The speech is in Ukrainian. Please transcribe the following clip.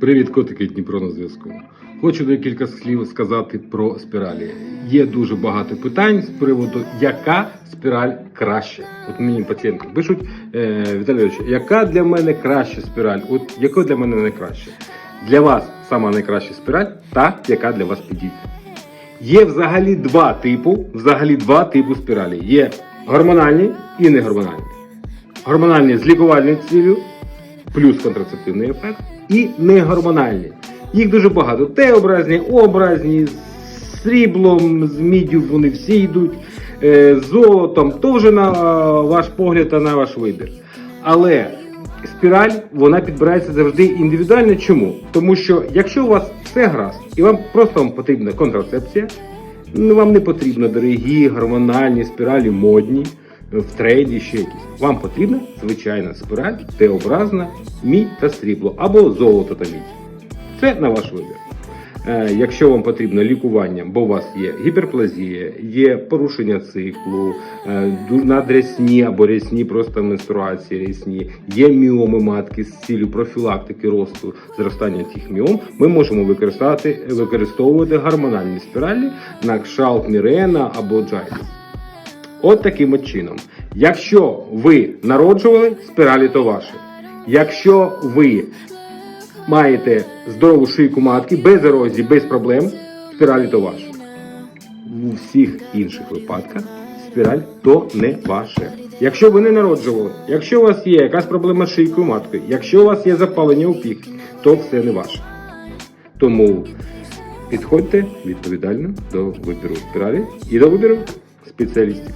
Привіт, котики Дніпро на зв'язку. Хочу декілька слів сказати про спіралі. Є дуже багато питань з приводу, яка спіраль краще. От мені пацієнти пишуть, е, Віталій яка для мене краща спіраль? От яка для мене найкраща? Для вас сама найкраща спіраль, та яка для вас підійде. Є взагалі два типу, взагалі два типу спіралі. Є гормональні і негормональні. Гормональні з лікувальною цілею, плюс контрацептивний ефект, і негормональні. Їх дуже багато. Т-образні, образні, з сріблом, з міддю вони всі йдуть, е, з золотом, то вже на е, ваш погляд та на ваш вибір. Але спіраль вона підбирається завжди індивідуально. Чому? Тому що якщо у вас все гаразд, і вам просто вам потрібна контрацепція, ну, вам не потрібно дорогі гормональні спіралі модні в трейді ще якісь. Вам потрібна звичайна спіраль, Т-образна, мідь та срібло або золото та мідь. Це на ваш вибір. Е, Якщо вам потрібно лікування, бо у вас є гіперплазія, є порушення циклу, е, надрясні або рясні просто менструації рясні, є міоми матки з цілею профілактики росту зростання цих міом, ми можемо використати, використовувати гормональні спіралі на кшалт Мірена або Джайдес. От таким от чином. Якщо ви народжували, спіралі то ваші. Якщо ви маєте здорову шийку матки, без ерозії, без проблем, спіралі то ваші. У всіх інших випадках спіраль то не ваше. Якщо ви не народжували, якщо у вас є якась проблема з шийкою матки, якщо у вас є запалення у то все не ваше. Тому підходьте відповідально до вибору спіралі і до вибору спеціалістів.